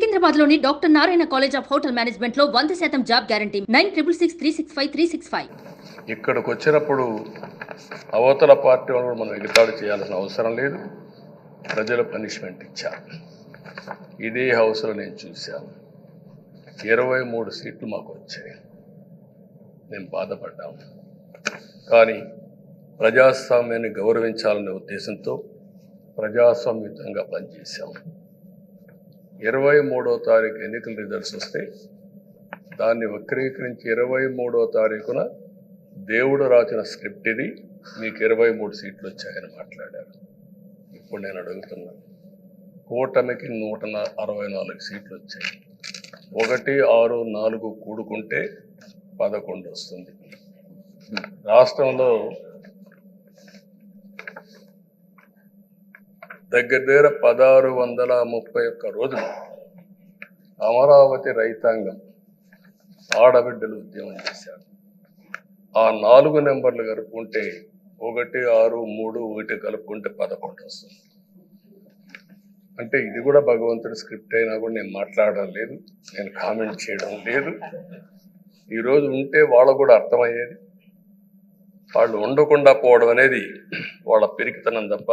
సికింద్రాబాద్లోని doctor Narayana college of hotel మేనేజ్మెంట్లో వంద శాతం job guarantee. Nine triple six three six five three six five. ఇక్కడికి వచ్చినప్పుడు అవతల పార్టీ వాళ్ళు మనం ఎగతాడు చేయాల్సిన అవసరం లేదు. ప్రజలు పనిష్మెంట్ ఇచ్చారు. ఇదే హౌస్లో నేను చూశాను. ఇరవై మూడు సీట్లు మాకు వచ్చాయి. మేము బాధపడ్డాము కానీ ప్రజాస్వామ్యాన్ని గౌరవించాలనే ఉద్దేశంతో ప్రజాస్వామ్యుతంగా పనిచేశాము ఇరవై మూడో తారీఖు ఎన్నికల రిజల్ట్స్ వస్తాయి దాన్ని వక్రీకరించి ఇరవై మూడో తారీఖున దేవుడు రాసిన స్క్రిప్ట్ ఇది. మీకు ఇరవై మూడు సీట్లు వచ్చాయని మాట్లాడారు. ఇప్పుడు నేను అడుగుతున్నాను కూటమికి నూట అరవై నాలుగు సీట్లు వచ్చాయి. ఒకటి ఆరు నాలుగు కూడుకుంటే పదకొండు వస్తుంది. రాష్ట్రంలో దగ్గర దగ్గర పదహారు వందల ముప్పై ఒక్క రోజులు అమరావతి రైతాంగం ఆడబిడ్డలు ఉద్యమం చేశారు. ఆ నాలుగు నెంబర్లు కలుపుకుంటే ఒకటి ఆరు మూడు ఒకటి కలుపుకుంటే పదకొండు వస్తుంది. అంటే ఇది కూడా భగవంతుడి స్క్రిప్ట్ అయినా కూడా నేను మాట్లాడడం లేదు నేను కామెంట్ చేయడం లేదు. ఈరోజు ఉంటే వాళ్ళకు కూడా అర్థమయ్యేది. వాళ్ళు ఉండకుండా పోవడం అనేది వాళ్ళ పెరికితనం తప్ప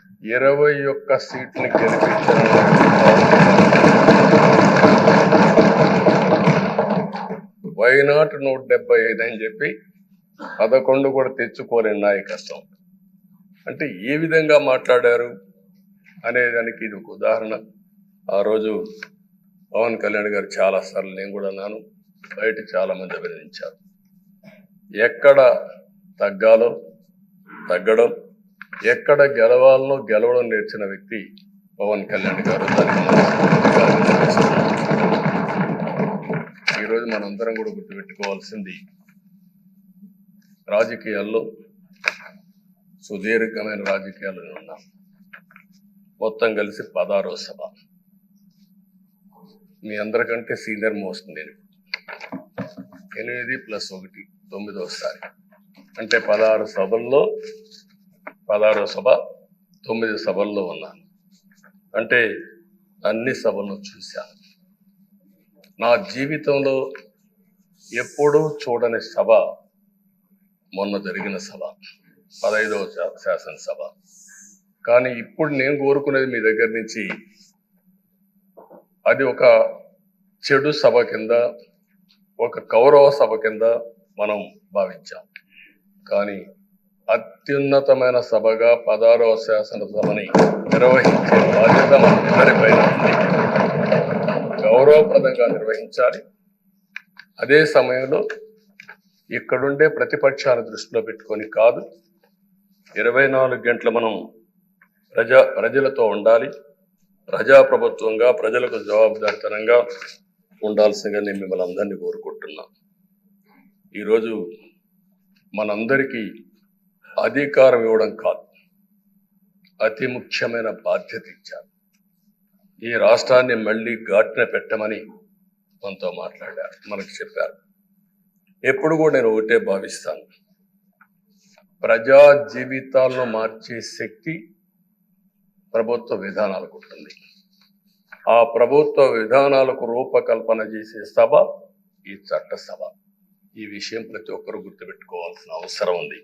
ఇరవై ఒక్క సీట్ని గెలిపించడం. వైనాట్ నూట డెబ్బై ఐదు అని చెప్పి పదకొండు కూడా తెచ్చుకోలేని నాయకత్వం. అంటే ఏ విధంగా మాట్లాడారు అనేదానికి ఇది ఒక ఉదాహరణ. ఆ రోజు పవన్ కళ్యాణ్ గారు చాలా సార్లు నేను కూడా అన్నాను బయట చాలా మంది అభినందించారు. ఎక్కడ తగ్గాలో తగ్గడం ఎక్కడ గెలవాలో గెలవడం నేర్చిన వ్యక్తి పవన్ కళ్యాణ్ గారు. ఈరోజు మనందరం కూడా గుర్తుపెట్టుకోవాల్సింది రాజకీయాల్లో సుదీర్ఘమైన రాజకీయాలు ఉన్నాం మొత్తం కలిసి పదారో సభ. మీ అందరికంటే సీనియర్ మోస్ట్ నేను. ఎనిమిది ప్లస్ ఒకటి తొమ్మిదోసారి అంటే పదహారు సభల్లో పదహారో సభ తొమ్మిది సభల్లో ఉన్నాను అంటే అన్ని సభలను చూశాను నా జీవితంలో ఎప్పుడూ చూడని సభ మొన్న జరిగిన సభ పదహైదవ శా- శాసనసభ. కానీ ఇప్పుడు నేను కోరుకునేది మీ దగ్గర నుంచి అది ఒక చెడు సభ కింద ఒక కౌరవ సభ కింద మనం భావించాం. కానీ అత్యున్నతమైన సభగా పదారవ శాసనసభని నిర్వహించే బాధ్యత మనందరిపైన ఉంది. గౌరవప్రదంగా నిర్వహించాలి. అదే సమయంలో ఇక్కడుండే ప్రతిపక్షాల దృష్టిలో పెట్టుకొని కాదు ఇరవై నాలుగు గంటలు మనం ప్రజా ప్రజలతో ఉండాలి. ప్రజాప్రభుత్వంగా ప్రజలకు జవాబుదారితనంగా ఉండాల్సిందిగా నేను మిమ్మల్ని అందరినీ కోరుకుంటున్నాను ఈరోజు మనందరికీ అధికారం ఇవ్వడం కాదు. అతి ముఖ్యమైన బాధ్యత ఇచ్చారు. ఈ రాష్ట్రాన్ని మళ్ళీ ఘాటిన పెట్టమని మనతో మాట్లాడారు మనకు చెప్పారు. ఎప్పుడు కూడా నేను ఒకటే భావిస్తాను. ప్రజా జీవితాలను మార్చే శక్తి ప్రభుత్వ విధానాలకు ఉంటుంది. ఆ ప్రభుత్వ విధానాలకు రూపకల్పన చేసే సభ ఈ చట్ట సభ. ఈ విషయం ప్రతి ఒక్కరూ గుర్తుపెట్టుకోవాల్సిన అవసరం ఉంది.